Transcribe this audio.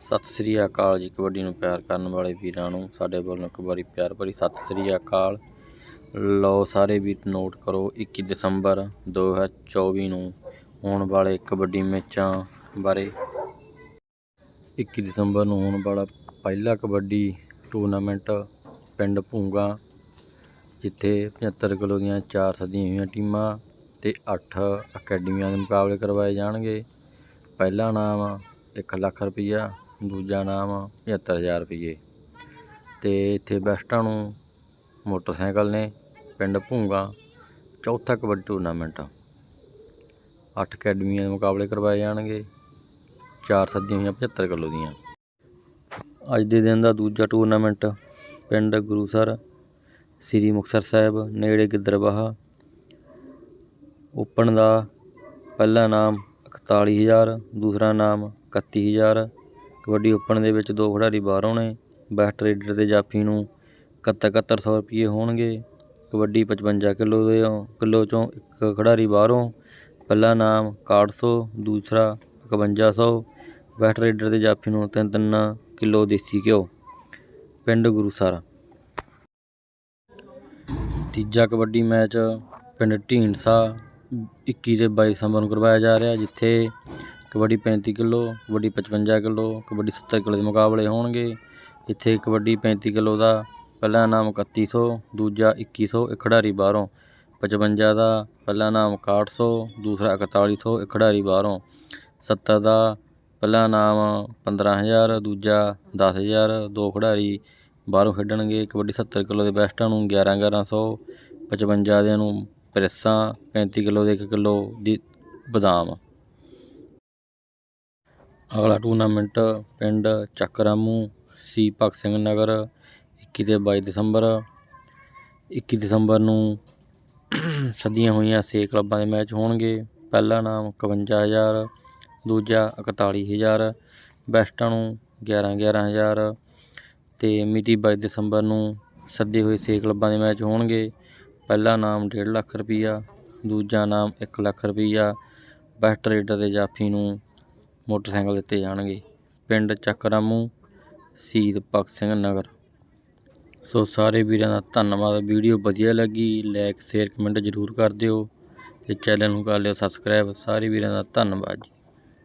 ਸਤਿ ਸ੍ਰੀ ਅਕਾਲ ਜੀ, ਕਬੱਡੀ ਨੂੰ ਪਿਆਰ ਕਰਨ ਵਾਲੇ ਵੀਰਾਂ ਨੂੰ, ਸਾਡੇ ਵੱਲੋਂ ਇੱਕ ਵਾਰੀ ਪਿਆਰ ਭਰੀ ਸਤਿ ਸ੍ਰੀ ਅਕਾਲ। ਲਓ ਸਾਰੇ ਵੀਰ ਨੋਟ ਕਰੋ 21 ਦਸੰਬਰ 2024 ਨੂੰ ਹੋਣ ਵਾਲੇ ਕਬੱਡੀ ਮੈਚਾਂ ਬਾਰੇ। 21 ਦਸੰਬਰ ਨੂੰ ਹੋਣ ਵਾਲਾ ਪਹਿਲਾ ਕਬੱਡੀ ਟੂਰਨਾਮੈਂਟ ਪਿੰਡ ਭੂੰਗਾ, ਜਿੱਥੇ 75 ਕਿਲੋ ਦੀਆਂ ਚਾਰ ਸਦੀਆਂ ਹੋਈਆਂ ਟੀਮਾਂ ਤੇ 8 ਅਕੈਡਮੀਆਂ ਦੇ ਮੁਕਾਬਲੇ ਕਰਵਾਏ ਜਾਣਗੇ। ਪਹਿਲਾ ਨਾਮ 1 ਲੱਖ ਰੁਪਈਆ ਦੂਜਾ ਨਾਮ 75000 ਰੁਪਏ ਤੇ ਇੱਥੇ ਬੈਸਟਾਂ ਨੂੰ ਮੋਟਰਸਾਈਕਲ ਨੇ, ਪਿੰਡ ਭੂੰਗਾ, ਚੌਥਾ ਕਬੱਡੀ ਟੂਰਨਾਮੈਂਟ। 8 ਅਕੈਡਮੀਆਂ ਦੇ ਮੁਕਾਬਲੇ ਕਰਵਾਏ ਜਾਣਗੇ, ਚਾਰ ਸੱਦੀਆਂ ਹੋਈਆਂ 75 ਕਿਲੋ ਦੀਆਂ। ਅੱਜ ਦੇ ਦਿਨ ਦਾ ਦੂਜਾ ਟੂਰਨਾਮੈਂਟ ਪਿੰਡ ਗੁਰੂਸਰ ਸ੍ਰੀ ਮੁਕਤਸਰ ਸਾਹਿਬ, ਨੇੜੇ ਗਿੱਦਰਬਾਹਾ ਓਪਨ ਦਾ ਪਹਿਲਾ ਨਾਮ 41000 ਦੂਸਰਾ ਨਾਮ 31000 ਕਬੱਡੀ ਓਪਨ ਦੇ ਵਿੱਚ ਦੋ ਖਿਡਾਰੀ ਬਾਹਰੋਂ ਨੇ ਬੈਸਟ ਰੇਡਰ ਤੇ ਜਾਫੀ ਨੂੰ ਇਕੱਹਤਰ ਇਕੱਤਰ ਸੌ ਰੁਪਏ ਹੋਣਗੇ। ਕਬੱਡੀ 55 ਕਿਲੋ ਦੇ ਕਿਲੋ ਚੋਂ ਇੱਕ ਖਿਡਾਰੀ ਬਾਹਰੋਂ ਪਹਿਲਾ ਨਾਮ 6100 ਦੂਸਰਾ 5100 ਬੈਸਟ ਰੇਡਰ ਤੇ ਜਾਫੀ ਨੂੰ ਤਿੰਨ ਤਿੰਨ ਕਿਲੋ ਦੇਸੀ ਘਿਓ। ਪਿੰਡ ਗੁਰੂਸਰ ਤੀਜਾ ਕਬੱਡੀ ਮੈਚ ਪਿੰਡ ਢੀਂਡਸਾ 21 ਤੇ 22 ਦਸੰਬਰ ਨੂੰ ਕਰਵਾਇਆ ਜਾ ਰਿਹਾ, ਜਿੱਥੇ kabaddi 35 kilo, kabaddi 55 kilo, kabaddi 70 kilo ਦੇ ਮੁਕਾਬਲੇ ਹੋਣਗੇ। ਇੱਥੇ ਕਬੱਡੀ 35 ਕਿਲੋ ਦਾ ਪਹਿਲਾ ਨਾਮ 3100 ਦੂਜਾ ਇੱਕੀ ਸੌ, ਇੱਕ ਖਿਡਾਰੀ ਬਾਹਰੋਂ। 55 ਦਾ ਪਹਿਲਾ ਨਾਮ 6100 ਦੂਸਰਾ 4100 ਇੱਕ ਖਿਡਾਰੀ ਬਾਹਰੋਂ। 70 ਦਾ ਪਹਿਲਾ ਨਾਮ 15000 ਦੂਜਾ ਦਸ ਹਜ਼ਾਰ, ਦੋ ਖਿਡਾਰੀ ਬਾਹਰੋਂ ਖੇਡਣਗੇ। ਕਬੱਡੀ 70 ਕਿਲੋ ਦੇ ਬੈਸਟਾਂ ਨੂੰ 11 1100 55 ਦਿਆਂ ਨੂੰ ਪ੍ਰੈਸਾਂ 35 ਕਿਲੋ ਦੇ 1 ਕਿਲੋ ਦੀ ਬਦਾਮ। ਅਗਲਾ ਟੂਰਨਾਮੈਂਟ ਪਿੰਡ ਚੱਕਰਾਮੂ, ਸੀ ਭਗਤ ਸਿੰਘ ਨਗਰ, ਇੱਕੀ ਅਤੇ ਬਾਈ ਦਸੰਬਰ। 21 ਦਸੰਬਰ ਨੂੰ ਸੱਦੀਆਂ ਹੋਈਆਂ ਛੇ ਕਲੱਬਾਂ ਦੇ ਮੈਚ ਹੋਣਗੇ। ਪਹਿਲਾ ਨਾਮ 51000 ਦੂਜਾ 41000 ਬੈਸਟਾਂ ਨੂੰ 11 11000 ਤੇ ਮਿਤੀ ਬਾਈ ਦਸੰਬਰ ਨੂੰ ਸੱਦੇ ਹੋਏ ਛੇ ਕਲੱਬਾਂ ਦੇ ਮੈਚ ਹੋਣਗੇ। ਪਹਿਲਾ ਨਾਮ ਡੇਢ ਲੱਖ ਰੁਪਈਆ, ਦੂਜਾ ਨਾਮ ਇੱਕ ਲੱਖ ਰੁਪਈਆ, ਬੈਸਟ ਰੇਡਰ ਦੇ ਜਾਫੀ ਨੂੰ ਮੋਟਰਸਾਈਕਲ ਦਿੱਤੇ ਜਾਣਗੇ। ਪਿੰਡ ਚੱਕਰਾਮੂ, ਸ਼ਹੀਦ ਭਗਤ ਸਿੰਘ ਨਗਰ। ਸੋ ਸਾਰੇ ਵੀਰਾਂ ਦਾ ਧੰਨਵਾਦ। ਵੀਡੀਓ ਵਧੀਆ ਲੱਗੀ ਲਾਈਕ ਸ਼ੇਅਰ ਕਮੈਂਟ ਜ਼ਰੂਰ ਕਰ ਦਿਓ ਤੇ ਚੈਨਲ ਨੂੰ ਕਰ ਲਿਓ ਸਬਸਕ੍ਰਾਈਬ ਸਾਰੇ ਵੀਰਾਂ ਦਾ ਧੰਨਵਾਦ ਜੀ।